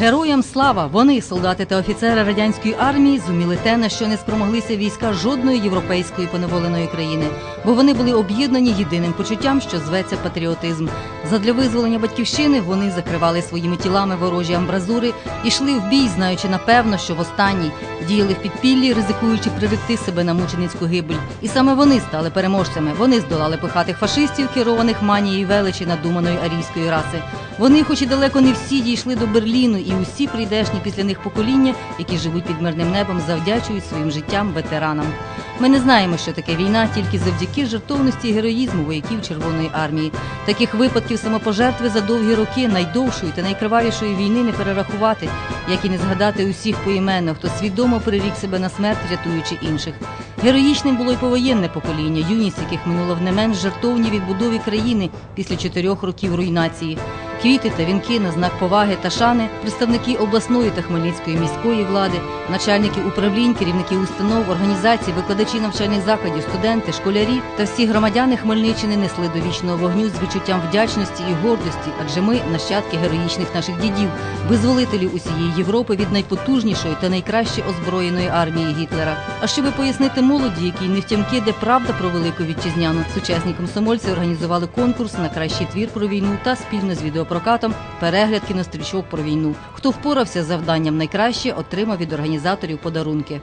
Героям слава! Вони, солдати та офіцери радянської армії, зуміли те, на що не спромоглися війська жодної європейської поневоленої країни, бо вони були об'єднані єдиним почуттям, що зветься патріотизм. Задля визволення батьківщини вони закривали своїми тілами ворожі амбразури і йшли в бій, знаючи напевно, що востанній діяли в підпіллі, ризикуючи приректи себе на мученицьку гибель. І саме вони стали переможцями. Вони здолали пихатих фашистів, керованих манією величі надуманої арійської раси. Вони, хоч і далеко не всі, дійшли до Берліну, і усі прийдешні після них покоління, які живуть під мирним небом, завдячують своїм життям ветеранам. Ми не знаємо, що таке війна, тільки завдяки жертовності і героїзму вояків Червоної армії. Таких випадків самопожертви за довгі роки найдовшої та найкривавішої війни не перерахувати, як і не згадати усіх поіменно, хто свідомо перерік себе на смерть, рятуючи інших. Героїчним було й повоєнне покоління, юність яких минуло в не менш жертовній відбудові країни після чотирьох років руйнації. Квіти та вінки на знак поваги та шани, представники обласної та Хмельницької міської влади, начальники управлінь, керівники установ, організацій, викладачі навчальних закладів, студенти, школярі та всі громадяни Хмельниччини несли до вічного вогню з відчуттям вдячності і гордості, адже ми нащадки героїчних наших дідів, визволителів усієї Європи від найпотужнішої та найкраще озброєної армії Гітлера. А щоби пояснити молоді, якій не втямки, де правда про велику вітчизняну, сучасні комсомольці організували конкурс на кращий твір про війну та спільно з відеопрокатом перегляд кінострічок про війну. Хто впорався з завданням найкраще, отримав від організаторів подарунки.